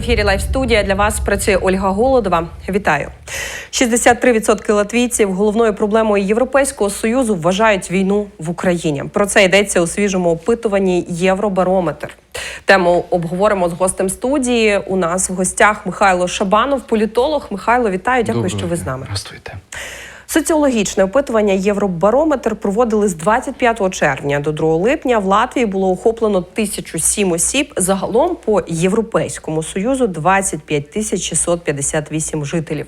Ефірі Лайв студія для вас працює Ольга Голодова. Вітаю. 63% латвійців головною проблемою Європейського союзу вважають війну в Україні. Про це йдеться у свіжому опитуванні Євробарометр. Тему обговоримо з гостем студії. У нас в гостях Михайло Шабанов, політолог. Михайло, вітаю. Дякую, що ви з нами. Здравствуйте. Соціологічне опитування Євробарометр проводили з 25 червня до 2 липня. В Латвії було охоплено 1007 осіб. Загалом по Європейському союзу 25 тисяч 658 жителів.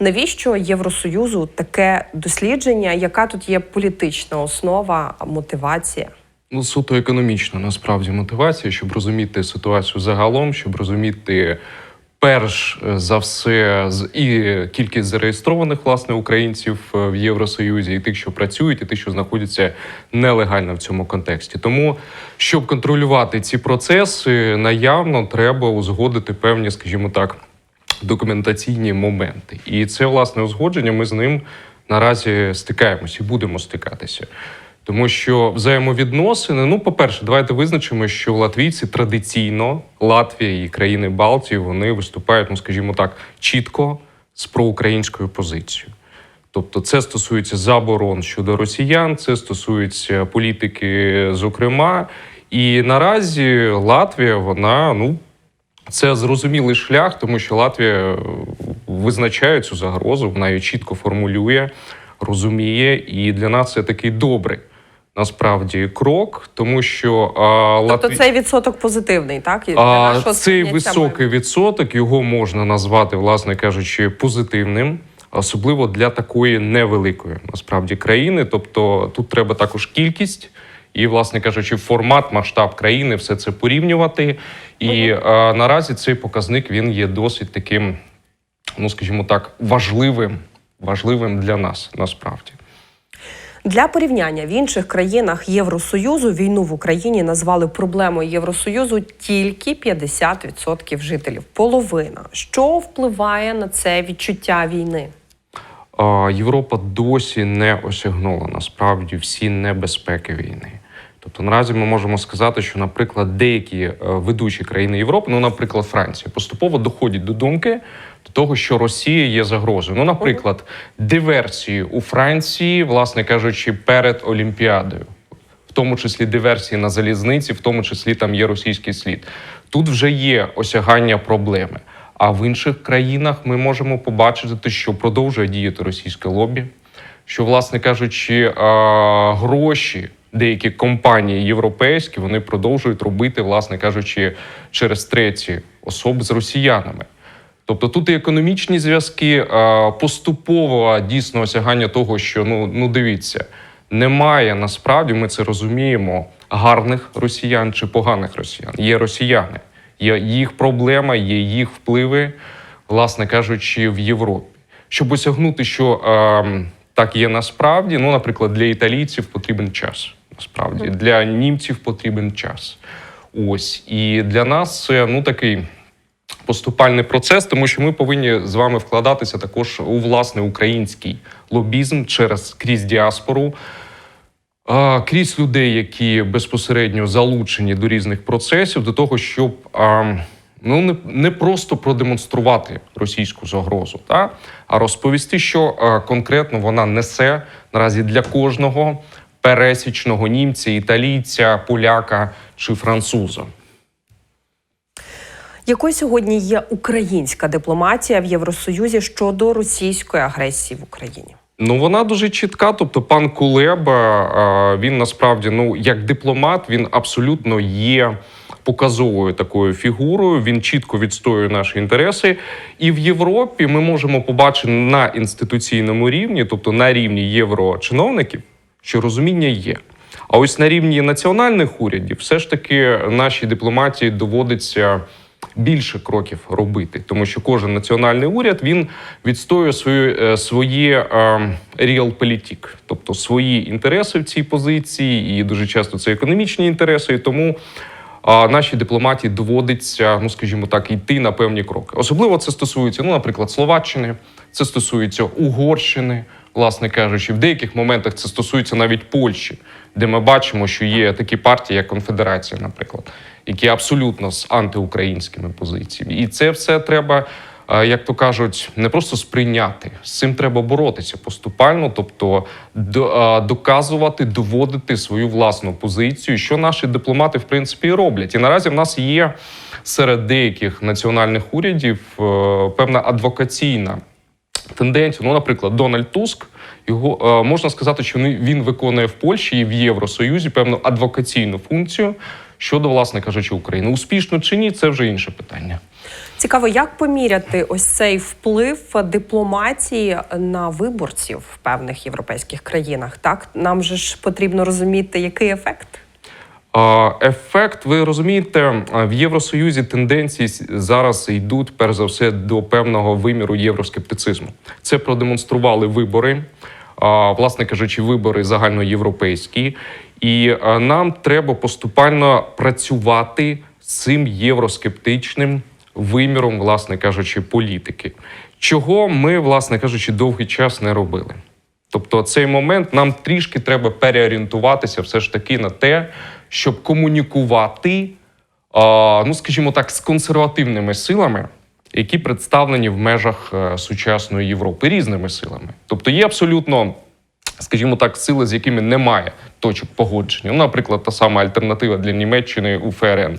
Навіщо Євросоюзу таке дослідження? Яка тут є політична основа, мотивація? Ну, суто економічна насправді мотивація, щоб розуміти ситуацію загалом, щоб розуміти перш за все з і кількість зареєстрованих власне українців е, в Євросоюзі, і тих, що працюють, і тих, що знаходяться нелегально в цьому контексті. Тому, щоб контролювати ці процеси, наявно треба узгодити певні, скажімо так, документаційні моменти. І це власне узгодження. Ми з ним наразі стикаємося і будемо стикатися. Тому що взаємовідносини, ну, по-перше, давайте визначимо, що латвійці традиційно, Латвія і країни Балтії, вони виступають, ну скажімо так, чітко з проукраїнською позицією. Тобто, це стосується заборон щодо росіян, це стосується політики, зокрема. І наразі Латвія, вона ну це зрозумілий шлях, тому що Латвія е, визначає цю загрозу, вона її чітко формулює, розуміє, і для нас це такий добрий насправді крок, тому що а, Тобто Латві- цей відсоток позитивний, так? І а, цей високий відсоток його можна назвати, власне кажучи, позитивним. Особливо для такої невеликої насправді країни. Тобто тут треба також кількість і, власне кажучи, формат, масштаб країни, все це порівнювати. І а, наразі цей показник він є досить таким, ну скажімо так, важливим, важливим для нас насправді. Для порівняння в інших країнах Євросоюзу війну в Україні назвали проблемою Євросоюзу тільки 50% жителів. Половина. Що впливає на це відчуття війни? Європа досі не осягнула насправді всі небезпеки війни. Тобто наразі ми можемо сказати, що, наприклад, деякі е, ведучі країни Європи, ну, наприклад, Франція, поступово доходять до думки того, що Росія є загрозою. Ну, наприклад, диверсії у Франції, власне кажучи, перед Олімпіадою, в тому числі диверсії на залізниці, в тому числі там є російський слід. Тут вже є осягання проблеми. А в інших країнах ми можемо побачити, що продовжує діяти російське лобі, що, власне кажучи, гроші деякі компанії європейські вони продовжують робити, власне кажучи, через треті особи з росіянами. Тобто тут і економічні зв'язки, поступово дійсно осягання того, що ну, ну дивіться, немає насправді, ми це розуміємо, гарних росіян чи поганих росіян. Є росіяни, є їх проблема, є їх впливи, власне кажучи, в Європі. Щоб осягнути, що е, так є насправді, ну, наприклад, для італійців потрібен час. Насправді, для німців потрібен час. Ось і для нас це ну такий поступальний процес, тому що ми повинні з вами вкладатися також у власний український лобізм через крізь діаспору, крізь людей, які безпосередньо залучені до різних процесів, до того, щоб ну не, не просто продемонструвати російську загрозу, та а розповісти, що конкретно вона несе наразі для кожного пересічного німця, італійця, поляка чи француза. Якою сьогодні є українська дипломатія в Євросоюзі щодо російської агресії в Україні? Ну, вона дуже чітка. Тобто, пан Кулеба він насправді, ну як дипломат, він абсолютно є показовою такою фігурою. Він чітко відстоює наші інтереси. І в Європі ми можемо побачити на інституційному рівні, тобто на рівні єврочиновників, що розуміння є. А ось на рівні національних урядів, все ж таки нашій дипломатії доводиться більше кроків робити, тому що кожен національний уряд він відстоює свою, е, своє е, тобто свої інтереси в цій позиції, і дуже часто це економічні інтереси. І тому нашій дипломатії доводиться, ну скажімо так, йти на певні кроки. Особливо це стосується, ну, наприклад, Словаччини, це стосується Угорщини, власне кажучи, в деяких моментах це стосується навіть Польщі, де ми бачимо, що є такі партії, як Конфедерація, наприклад, які абсолютно з антиукраїнськими позиціями. І це все треба, е, як то кажуть, не просто сприйняти. З цим треба боротися поступально, тобто е, доказувати, доводити свою власну позицію, що наші дипломати в принципі і роблять. І наразі в нас є серед деяких національних урядів е, певна адвокаційна тенденцію. Ну, наприклад, Дональд Туск. Його е, можна сказати, що він- виконує в Польщі і в Євросоюзі певну адвокаційну функцію щодо, власне кажучи, України. Успішно чи ні, це вже інше питання. Цікаво, як поміряти ось цей вплив дипломатії на виборців в певних європейських країнах. Так нам же ж потрібно розуміти, який ефект. Ефект, ви розумієте, в Євросоюзі тенденції зараз йдуть перш за все до певного виміру євроскептицизму. Це продемонстрували вибори, власне кажучи, вибори загальноєвропейські. І нам треба поступально працювати з цим євроскептичним виміром, власне кажучи, політики. Чого ми, власне кажучи, довгий час не робили. Тобто, цей момент нам трішки треба переорієнтуватися все ж таки на те, щоб комунікувати, ну скажімо так, з консервативними силами, які представлені в межах е, сучасної Європи різними силами. Тобто є абсолютно, скажімо так, сили, з якими немає точок погодження. Ну, наприклад, та сама альтернатива для Німеччини у ФРН.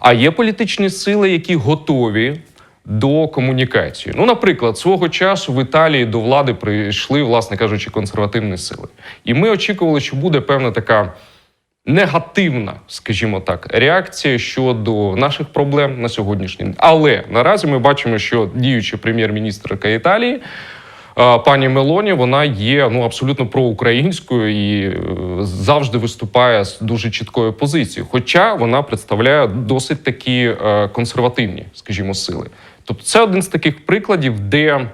А є політичні сили, які готові до комунікації. Ну, наприклад, свого часу в Італії до влади прийшли, власне кажучи, консервативні сили. І ми очікували, що буде певна така негативна, скажімо так, реакція щодо наших проблем на сьогоднішній день. Але наразі ми бачимо, що діюча прем'єр-міністрка Італії. Пані Мелоні, вона є ну абсолютно проукраїнською і е, завжди виступає з дуже чіткою позицією. Хоча вона представляє досить такі е, консервативні, скажімо, сили. Тобто, це один з таких прикладів, де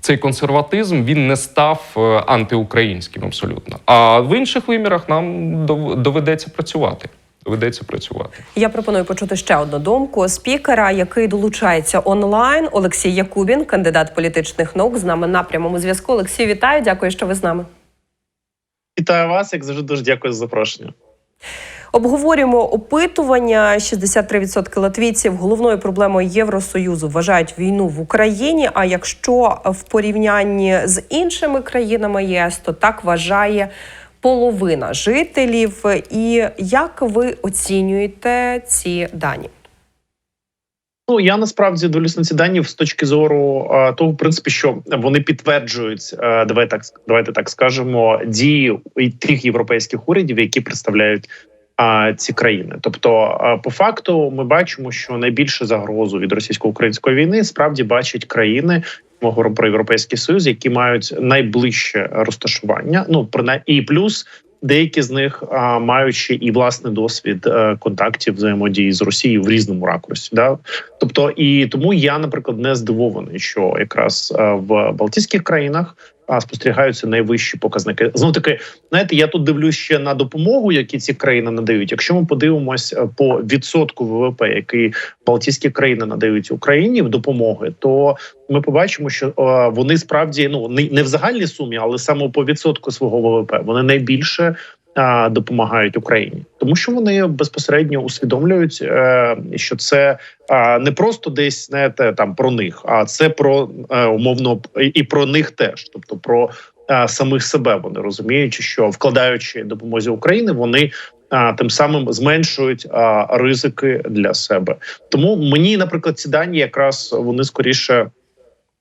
цей консерватизм він не став е, антиукраїнським абсолютно. А в інших вимірах нам доведеться працювати. Доведеться працювати. Я пропоную почути ще одну думку спікера, який долучається онлайн. Олексій Якубін, кандидат політичних наук, з нами на прямому зв'язку. Олексій, вітаю. Дякую, що ви з нами. Вітаю вас, як завжди, дуже дякую за запрошення. Обговорюємо опитування. 63% латвійців головною проблемою Євросоюзу вважають війну в Україні. А якщо в порівнянні з іншими країнами ЄС, то так вважає половина жителів. І як ви оцінюєте ці дані? Ну я насправді дивлюсь на ці дані з точки зору а, того, в принципі, що вони підтверджують, а, давай так давайте так скажемо, дії тих європейських урядів, які представляють. А ці країни, тобто, по факту, ми бачимо, що найбільше загрозу від російсько-української війни справді бачать країни. Ми говоримо про європейський союз, які мають найближче розташування. Ну принаймні, і плюс деякі з них а, маючи і власний досвід е, контактів взаємодії з Росією в різному ракурсі. Да? Тобто, і тому я, наприклад, не здивований, що якраз е, в Балтійських країнах а, спостерігаються найвищі показники. Знову таки, знаєте, я тут дивлюсь ще на допомогу, які ці країни надають. Якщо ми подивимось е, по відсотку ВВП, який Балтійські країни надають Україні в допомоги, то ми побачимо, що е, вони справді ну не в загальній сумі, але саме по відсотку свого ВВП вони найбільше. Допомагають Україні, тому що вони безпосередньо усвідомлюють, е, що це не просто десь знаєте, там про них, а це про е, умовно і- про них теж, тобто про самих себе. Вони розуміючи, що вкладаючи допомозі України, вони тим самим зменшують ризики для себе. Тому мені, наприклад, ці дані якраз вони скоріше.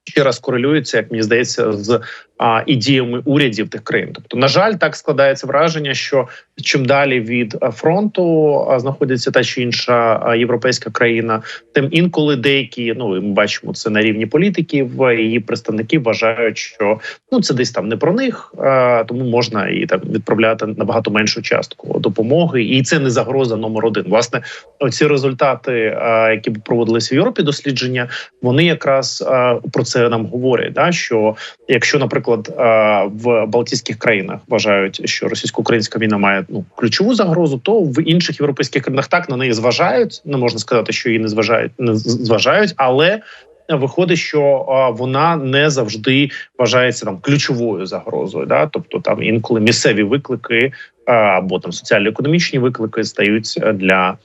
Ще раз корелюються, як мені здається, з а, і діями урядів тих країн. Тобто, на жаль, так складається враження, що чим далі від фронту а, знаходиться та чи інша європейська країна, тим інколи деякі, ну ми бачимо це на рівні політиків, її представники вважають, що ну це десь там не про них, а, тому можна і там відправляти набагато меншу частку допомоги, і це не загроза номер один. Власне, оці результати, а, які проводилися в Європі, дослідження, вони якраз а, про це нам говорять. Да, що якщо, наприклад, а, в Балтійських країнах вважають, що російсько-українська війна має ну ключову загрозу, то в інших європейських країнах так на неї зважають. Не можна сказати, що її не зважають, не зважають, але виходить, що а, вона не завжди вважається там ключовою загрозою. Да? Тобто там інколи місцеві виклики а, або там соціально-економічні виклики стають е, для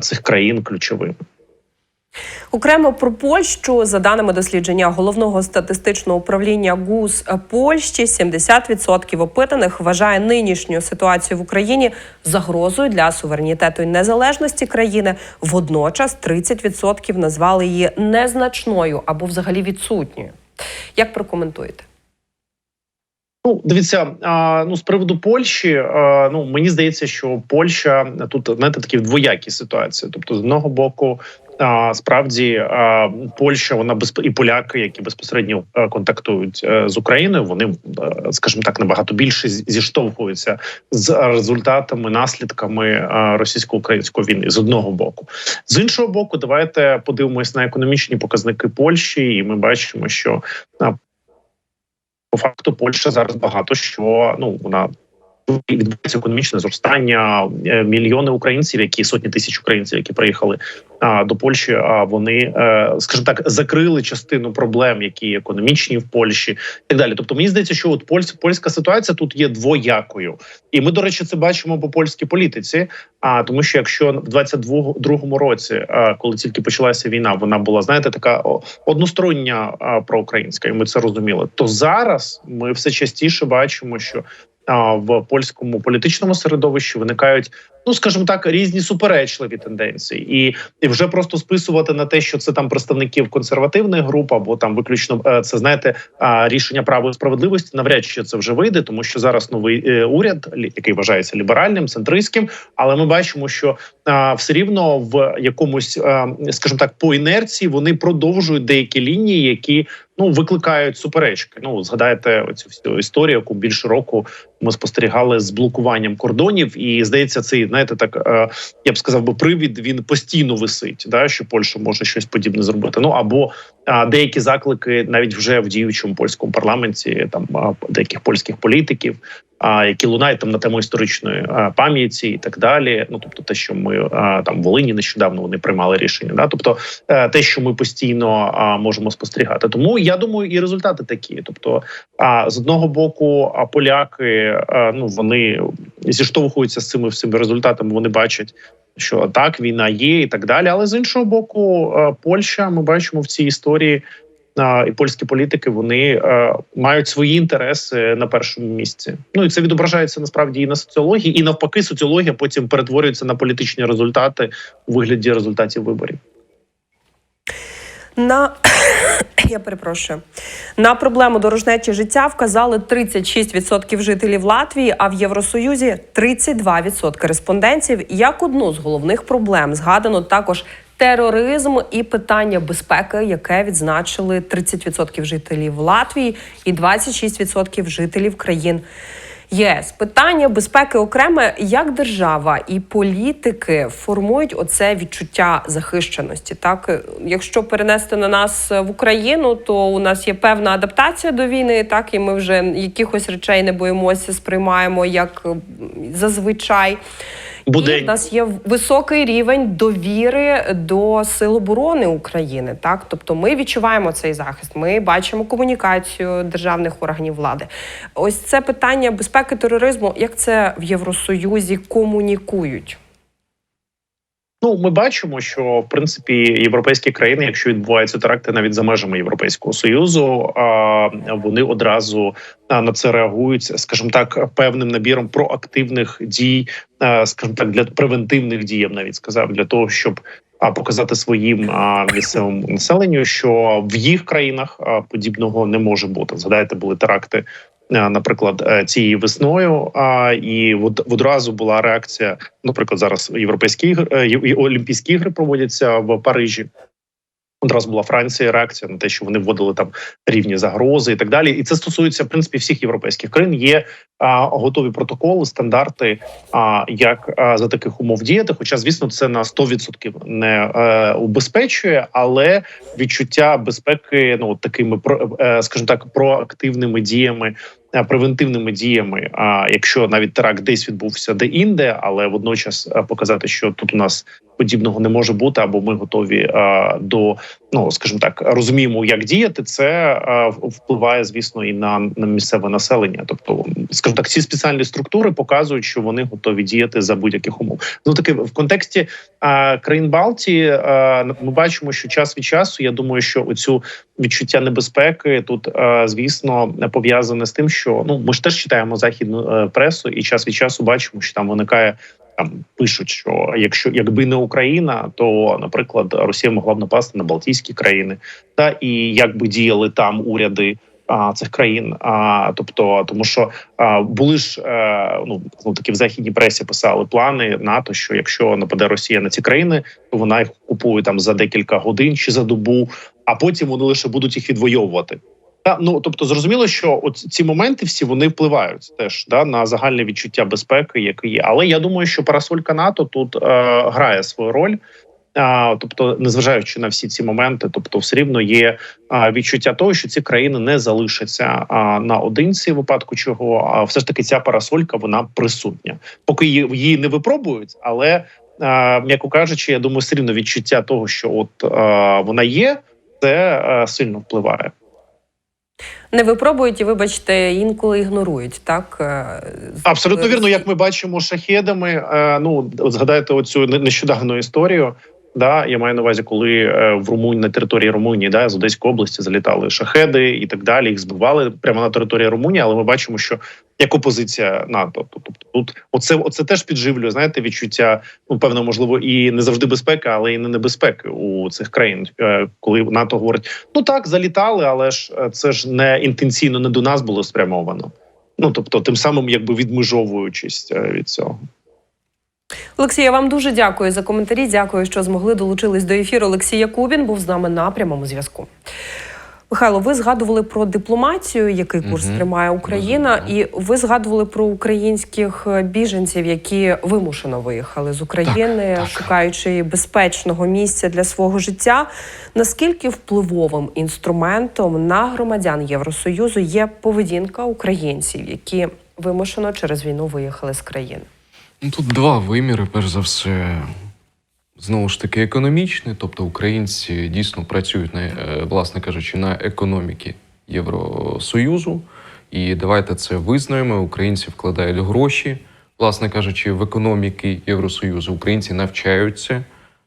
цих країн ключовими. Окремо про Польщу, за даними дослідження головного статистичного управління ГУС Польщі, 70% опитаних вважає нинішню ситуацію в Україні загрозою для суверенітету і незалежності країни. Водночас 30% назвали її незначною або взагалі відсутньою. Як прокоментуєте? Ну, дивіться, ну з приводу Польщі, ну мені здається, що Польща тут знаєте, такі двоякі ситуації. Тобто, з одного боку, справді Польща, вона безп... і поляки, які безпосередньо контактують е, з Україною, вони, е, скажімо так, набагато більше зіштовхуються з результатами, наслідками російсько-української війни з одного боку. З іншого боку, давайте подивимось на економічні показники Польщі, і ми бачимо, що по факту Польща зараз багато що ну вона відбувається економічне зростання. Е, Мільйони українців, які сотні тисяч українців, які приїхали до Польщі. А вони, е, скажімо так, закрили частину проблем, які економічні в Польщі, і так далі. Тобто, мені здається, що от польсь, польська ситуація тут є двоякою, і ми, до речі, це бачимо по польській політиці. А тому, що якщо в 22-му році, коли тільки почалася війна, вона була знаєте, така одностороння проукраїнська, і ми це розуміли. То зараз ми все частіше бачимо, що в польському політичному середовищі виникають, ну скажімо так, різні суперечливі тенденції, і, і вже просто списувати на те, що це там представників консервативних груп, або там виключно е, це знаєте рішення право і справедливості. Навряд чи це вже вийде, тому що зараз новий е, уряд, який вважається ліберальним, центристським, але ми бачимо, що все рівно в якомусь, а, скажімо так, по інерції вони продовжують деякі лінії, які ну викликають суперечки. Ну згадайте оцю всю історію, яку більше року ми спостерігали з блокуванням кордонів, і здається, цей знаєте, так е, я б сказав, би привід він постійно висить, да що Польща може щось подібне зробити. Ну або деякі заклики навіть вже в діючому польському парламенті, там деяких польських політиків. А які лунають там на тему історичної пам'яті і так далі. Ну тобто, те, що ми там в Волині нещодавно вони приймали рішення, да тобто е, те, що ми постійно можемо спостерігати. Тому я думаю, і результати такі. Тобто, з одного боку, а поляки ну вони зіштовхуються з цими всіми результатами. Вони бачать. Що так, війна є, і так далі. Але з іншого боку, Польща, ми бачимо в цій історії і польські політики вони е, мають свої інтереси на першому місці. Ну і це відображається насправді і на соціології, і навпаки, соціологія потім перетворюється на політичні результати у вигляді результатів виборів. На я перепрошую на проблему дорожнечі життя вказали 36% жителів Латвії, а в Євросоюзі 32% респондентів. Як одну з головних проблем згадано також тероризм і питання безпеки, яке відзначили 30% жителів Латвії і 26% жителів країн. ЄС питання безпеки окреме, як держава і політики формують оце відчуття захищеності. Так, якщо перенести на нас в Україну, то у нас є певна адаптація до війни, так і ми вже якихось речей не боїмося, сприймаємо як зазвичай. Буде І в нас є високий рівень довіри до сил оборони України. Так, тобто ми відчуваємо цей захист. Ми бачимо комунікацію державних органів влади. Ось це питання безпеки тероризму. Як це в Євросоюзі комунікують? Ну, ми бачимо, що в принципі європейські країни, якщо відбуваються теракти навіть за межами Європейського союзу, вони одразу на це реагують, скажімо так, певним набіром проактивних дій, скажімо так, для превентивних дій, я б навіть сказав, для того, щоб показати своїм а, місцевому населенню, що в їх країнах подібного не може бути. Згадайте, були теракти. А, Наприклад, цієї цією весною, а і одразу була реакція. Наприклад, зараз європейські ігри е, Олімпійські ігри проводяться в Парижі. Одразу була Франція реакція на те, що вони вводили там рівні загрози і так далі. І це стосується в принципі всіх європейських країн. Є а, готові протоколи, стандарти, а, як а, за таких умов діяти. Хоча, звісно, це на 100% не е, убезпечує, але відчуття безпеки, ну такими про, е, скажімо так, проактивними діями превентивними діями. А якщо навіть теракт десь відбувся де-інде, але водночас е, показати, що тут у нас подібного не може бути, або ми готові е, до ну скажімо так, розуміємо, як діяти. Це е, впливає, звісно, і на, на місцеве населення. Тобто, скажімо так, ці спеціальні структури показують, що вони готові діяти за будь-яких умов. Ну таки в контексті е, країн Балтії е, ми бачимо, що час від часу я думаю, що оцю відчуття небезпеки тут, е, звісно, пов'язане з тим, що ну ми ж теж читаємо західну е, пресу, і час від часу бачимо, що там виникає. Там пишуть, що якщо якби не Україна, то наприклад Росія могла б напасти на Балтійські країни, та і як би діяли там уряди а, цих країн. А тобто, тому що а, були ж е, ну ну такі в західній пресі писали плани НАТО, що якщо нападе Росія на ці країни, то вона їх купує там за декілька годин чи за добу, а потім вони лише будуть їх відвоювати. Та ну тобто зрозуміло, що от ці моменти всі вони впливають теж да на загальне відчуття безпеки, яке є. Але я думаю, що парасолька НАТО тут е, грає свою роль. А, тобто, незважаючи на всі ці моменти, тобто, все рівно є а, відчуття того, що ці країни не залишаться а, наодинці, в випадку чого а все ж таки ця парасолька вона присутня, поки її, її не випробують, але а, м'яко кажучи, я думаю, все рівно відчуття того, що от а, вона є, це а, сильно впливає. Не випробують і, вибачте, інколи ігнорують, так? Е, Абсолютно вірно, як ми бачимо шахедами. Е, ну згадайте оцю не- нещодавну історію. Да, я маю на увазі, коли е, в Румунії на території Румунії, да, з Одеської області залітали шахеди і так далі. Їх збивали прямо на території Румунії, але ми бачимо, що як опозиція НАТО, тобто тут оце, оце теж підживлює, знаєте, відчуття, ну певно, можливо, і не завжди безпека, але і не небезпеки у цих країн, Е, коли НАТО говорить: ну так, залітали, але ж е, це ж не інтенційно не до нас було спрямовано. Ну тобто, тим самим, якби відмежовуючись від цього. Олексій, я вам дуже дякую за коментарі. Дякую, що змогли долучились до ефіру. Олексій Якубін був з нами на прямому зв'язку. Михайло, ви згадували про дипломатію, який курс Мгм. тримає Україна, і ви згадували про українських е, біженців, які вимушено виїхали з України, так. шукаючи безпечного місця для свого життя. Наскільки впливовим інструментом на громадян Євросоюзу є поведінка українців, які вимушено через війну виїхали з країни? Ну, тут два виміри, перш за все, знову ж таки, економічний. Тобто українці дійсно працюють на, е, власне кажучи, на економіки Євросоюзу. І давайте це визнаємо. Українці вкладають гроші, власне кажучи, в економіки Євросоюзу. Українці навчаються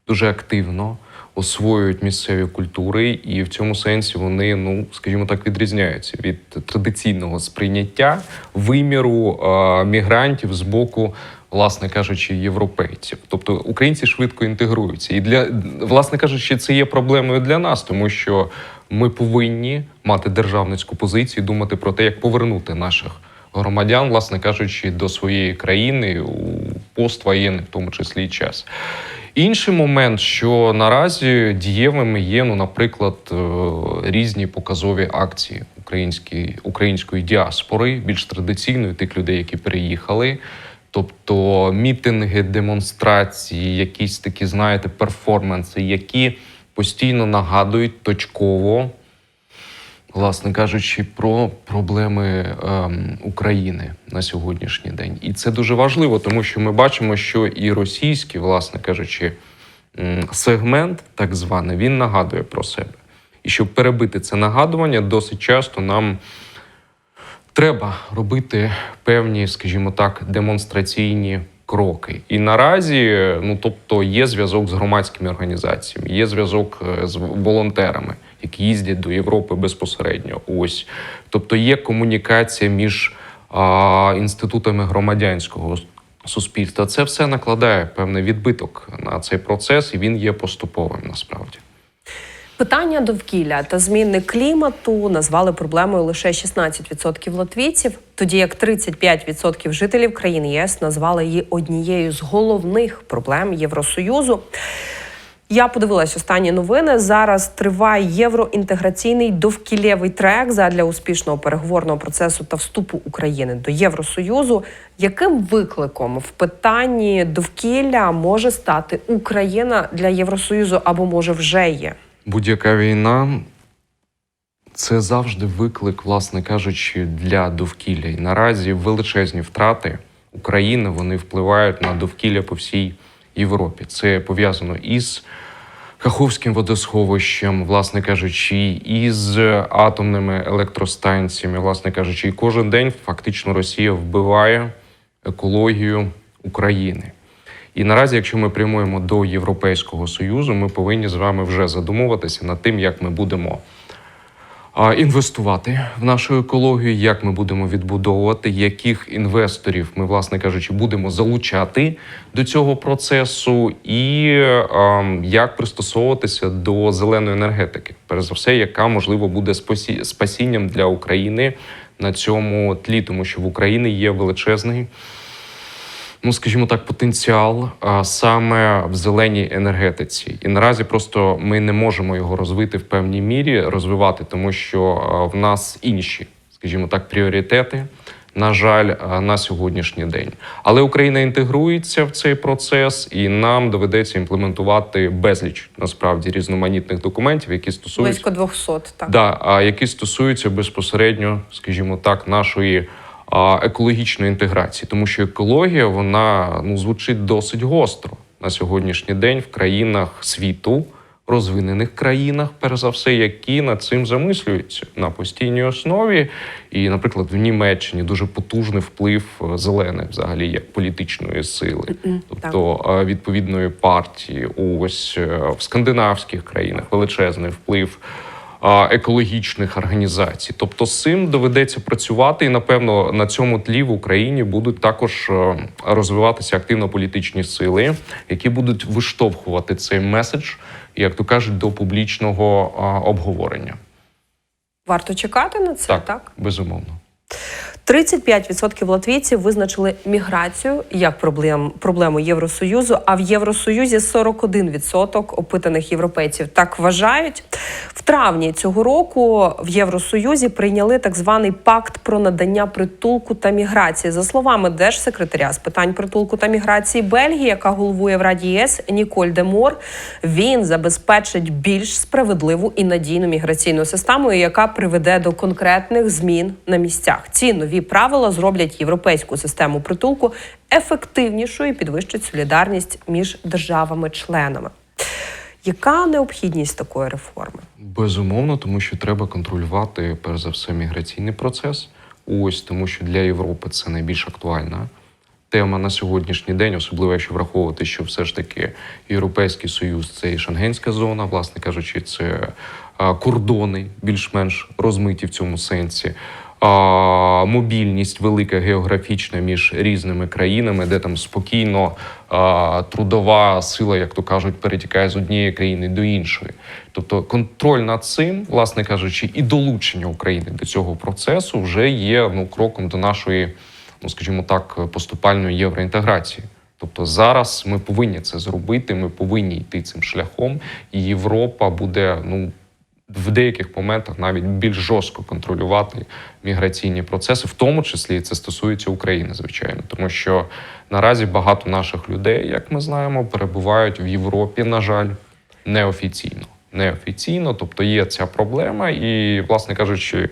дуже активно, освоюють місцеві культури, і в цьому сенсі вони, ну скажімо так, відрізняються від традиційного сприйняття виміру е, мігрантів з боку. Власне кажучи, європейців, тобто українці швидко інтегруються, і для власне кажучи, це є проблемою для нас, тому що ми повинні мати державницьку позицію, думати про те, як повернути наших громадян, власне кажучи, до своєї країни у поствоєнний, в тому числі час. Інший момент, що наразі дієвими є, ну, наприклад, е, різні показові акції української, української діаспори, більш традиційної, тих людей, які переїхали. Тобто мітинги, демонстрації, якісь такі, знаєте, перформанси, які постійно нагадують точково, власне кажучи, про проблеми ем, України на сьогоднішній день. І це дуже важливо, тому що ми бачимо, що і російський, власне кажучи, сегмент, так званий, він нагадує про себе. І щоб перебити це нагадування, досить часто нам треба робити певні, скажімо так, демонстраційні кроки. І наразі, ну тобто, є зв'язок з громадськими організаціями, є зв'язок е, з волонтерами, які їздять до Європи безпосередньо. Ось, тобто, є комунікація між а, інститутами громадянського суспільства. Це все накладає певний відбиток на цей процес, і він є поступовим насправді. Питання довкілля та зміни клімату назвали проблемою лише 16% латвійців, тоді як 35% жителів країн ЄС назвали її однією з головних проблем Євросоюзу. Я подивилась останні новини. Зараз триває євроінтеграційний довкілєвий трек задля успішного переговорного процесу та вступу України до Євросоюзу. Яким викликом в питанні довкілля може стати Україна для Євросоюзу або може вже є? Будь-яка війна Це завжди виклик, власне кажучи, для довкілля. І наразі величезні втрати України вони впливають на довкілля по всій Європі. Це пов'язано із Каховським водосховищем, власне кажучи, із атомними електростанціями, власне кажучи, і кожен день фактично Росія вбиває екологію України. І наразі, якщо ми прямуємо до Європейського Союзу, ми повинні з вами вже задумуватися над тим, як ми будемо інвестувати в нашу екологію, як ми будемо відбудовувати, яких інвесторів ми, власне кажучи, будемо залучати до цього процесу, і як пристосовуватися до зеленої енергетики, перш за все, яка можливо буде спасі- спасінням для України на цьому тлі, тому що в Україні є величезний ну скажімо так, потенціал а, саме в зеленій енергетиці. І наразі просто ми не можемо його розвити в певній мірі, розвивати, тому що в нас інші, скажімо так, пріоритети. На жаль, на сьогоднішній день, але Україна інтегрується в цей процес, і нам доведеться імплементувати безліч насправді різноманітних документів, які стосуються Близько 200, так. Да, а які стосуються безпосередньо, скажімо так, нашої екологічної інтеграції, тому що екологія вона ну звучить досить гостро на сьогоднішній день в країнах світу, розвинених країнах, перш за все, які над цим замислюються на постійній основі. І, наприклад, в Німеччині дуже потужний вплив е, зелених, взагалі, як політичної сили, тобто е, відповідної партії. Ось е, в скандинавських країнах величезний вплив екологічних організацій. Тобто з цим доведеться працювати, і напевно на цьому тлі в Україні будуть також е, розвиватися активно політичні сили, які будуть виштовхувати цей меседж, як то кажуть, до публічного обговорення. Варто чекати на це, Так, так? безумовно. 35% латвійців визначили міграцію як проблем, проблему Євросоюзу, а в Євросоюзі 41% опитаних європейців так вважають. В травні цього року в Євросоюзі прийняли так званий пакт про надання притулку та міграції. За словами держсекретаря з питань притулку та міграції Бельгії, яка головує в Раді ЄС Ніколь Демор, він забезпечить більш справедливу і надійну міграційну систему, яка приведе до конкретних змін на місцях. Ці нові правила зроблять європейську систему притулку ефективнішою і підвищать солідарність між державами-членами. Яка необхідність такої реформи? Безумовно, тому що треба контролювати перш за все міграційний процес. Ось тому, що для Європи це найбільш актуальна тема на сьогоднішній день, особливо якщо враховувати, що все ж таки Європейський Союз це і Шенгенська зона, власне кажучи, це кордони більш-менш розмиті в цьому сенсі. Мобільність велика географічна між різними країнами, де там спокійно трудова сила, як то кажуть, перетікає з однієї країни до іншої. Тобто контроль над цим, власне кажучи, і долучення України до цього процесу вже є ну кроком до нашої, ну скажімо так, поступальної євроінтеграції. Тобто зараз ми повинні це зробити. Ми повинні йти цим шляхом, і Європа буде ну в деяких моментах навіть більш жорстко контролювати міграційні процеси, в тому числі це стосується України, звичайно, тому що наразі багато наших людей, як ми знаємо, перебувають в Європі, на жаль, неофіційно. Неофіційно, тобто є ця проблема, і, власне кажучи,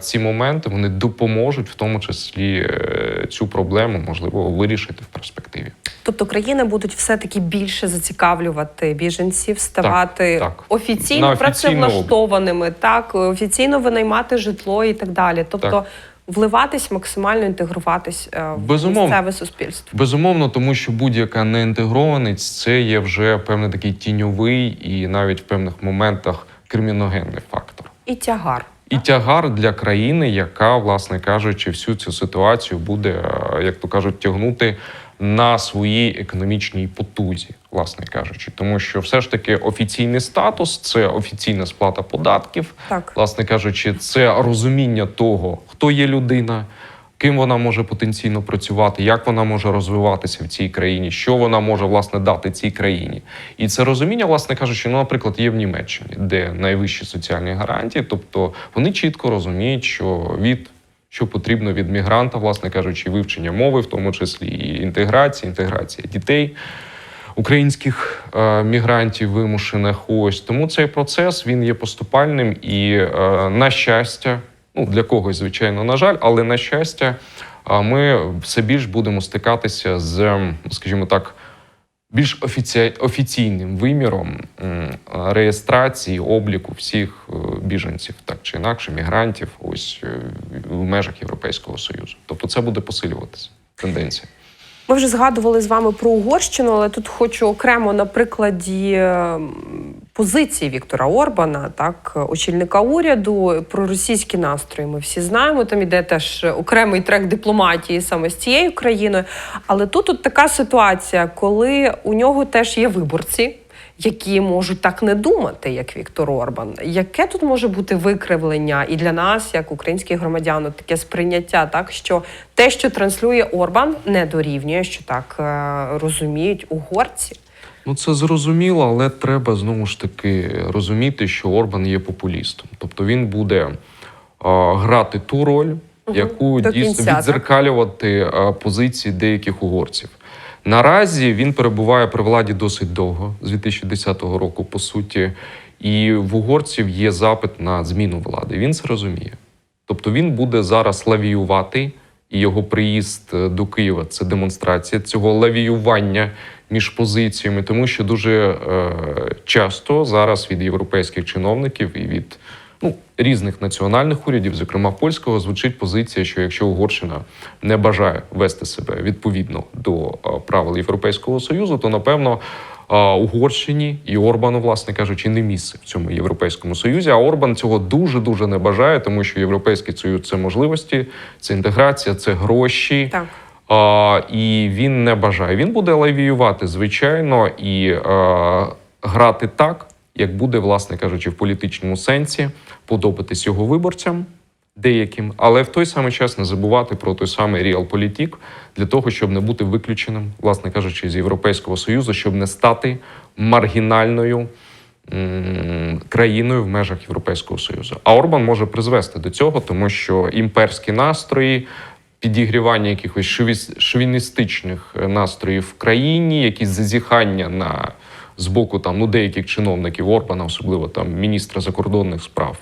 ці моменти вони допоможуть, в тому числі е, цю проблему можливо вирішити в перспективі. Тобто країни будуть все-таки більше зацікавлювати біженців, ставати так. офіційно На офіційну працевлаштованими, так офіційно винаймати житло і так далі. Тобто Так. вливатись, максимально інтегруватись е, в Безумовно. місцеве суспільство. Безумовно, тому що будь-яка неінтегрованість це є вже певний такий тіньовий і навіть в певних моментах криміногенний фактор. І тягар. І тягар для країни, яка, власне кажучи, всю цю ситуацію буде, е, як то кажуть, тягнути на своїй економічній потузі, власне кажучи, тому що все ж таки офіційний статус це офіційна сплата податків, Так. власне кажучи, це розуміння того, хто є людина, ким вона може потенційно працювати, як вона може розвиватися в цій країні, що вона може власне дати цій країні. І це розуміння, власне кажучи, ну, наприклад, є в Німеччині, де найвищі соціальні гарантії, тобто вони чітко розуміють, що від що потрібно від мігранта, власне кажучи, вивчення мови, в тому числі і інтеграція, інтеграція дітей. українських е, мігрантів вимушених. Ось тому цей процес він є поступальним і е, на щастя, ну для когось, звичайно, на жаль, але на щастя, ми все більш будемо стикатися з, скажімо так, більш офіці... офіційним виміром реєстрації обліку всіх е, біженців, так чи інакше, мігрантів, ось е, в межах Європейського союзу. Тобто, це буде посилюватися тенденція. Ми вже згадували з вами про Угорщину, але тут хочу окремо на прикладі ем, позиції Віктора Орбана, так, очільника уряду, про російські настрої. Ми всі знаємо. Там іде теж окремий трек дипломатії саме з цією країною. Але тут от така ситуація, коли у нього теж є виборці. Які можуть так не думати, як Віктор Орбан. Яке тут може бути викривлення і для нас, як українських громадян, от таке сприйняття, так що те, що транслює Орбан, не дорівнює, що так е, розуміють угорці. Ну, це зрозуміло, але треба знову ж таки розуміти, що Орбан є популістом. Тобто він буде е, грати ту роль, яку дійсно кінця, так. віддзеркалювати е, позиції деяких угорців. Наразі він перебуває при владі досить довго, з 2010 року, по суті, і в угорців є запит на зміну влади. Він це розуміє. Тобто він буде зараз лавіювати, і його приїзд е, до Києва це демонстрація цього лавіювання між позиціями, тому що дуже е, часто зараз від європейських чиновників і від різних національних урядів, зокрема польського, звучить позиція, що якщо Угорщина не бажає вести себе відповідно до е, правил Європейського союзу, то напевно. е, Угорщині і Орбану, власне кажучи, не місце в цьому європейському союзі. А Орбан цього дуже дуже не бажає, тому що європейський союз це можливості, це інтеграція, це гроші. Так. А, і він не бажає. Він буде лавіювати, звичайно, і е, грати так, як буде, власне кажучи, в політичному сенсі, подобатись його виборцям деяким, але в той самий час не забувати про той самий реалполітік для того, щоб не бути виключеним, власне кажучи, з Європейського Союзу, щоб не стати маргінальною країною в межах Європейського Союзу. А Орбан може призвести до цього, тому що імперські настрої, підігрівання якихось шовіністичних е, настроїв в країні, якісь зазіхання на з боку там ну деяких чиновників Орбана, особливо там міністра закордонних справ,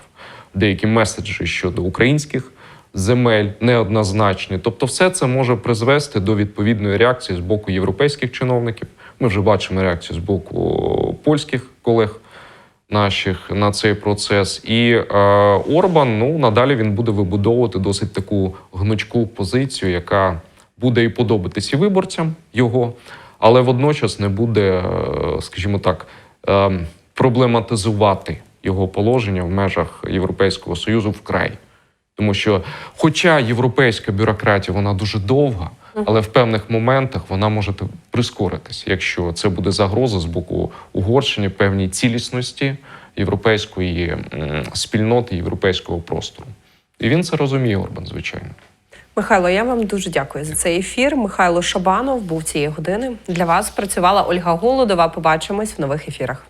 деякі меседжі щодо українських земель неоднозначні. Тобто, все це може призвести до відповідної реакції з боку європейських чиновників. Ми вже бачимо реакцію з боку польських колег наших на цей процес. І е, Орбан ну надалі він буде вибудовувати досить таку гнучку позицію, яка буде і подобатись і виборцям його, але водночас не буде, е, скажімо так, е, проблематизувати його положення в межах Європейського союзу вкрай. Тому що, хоча європейська бюрократія вона дуже довга, але в певних моментах вона може прискоритись, якщо це буде загроза з боку Угорщини певній цілісності європейської спільноти, європейського простору. І він це розуміє, Орбан, звичайно. Михайло, я вам дуже дякую за цей ефір. Михайло Шабанов був цієї години. Для вас працювала Ольга Голодова. Побачимось в нових ефірах.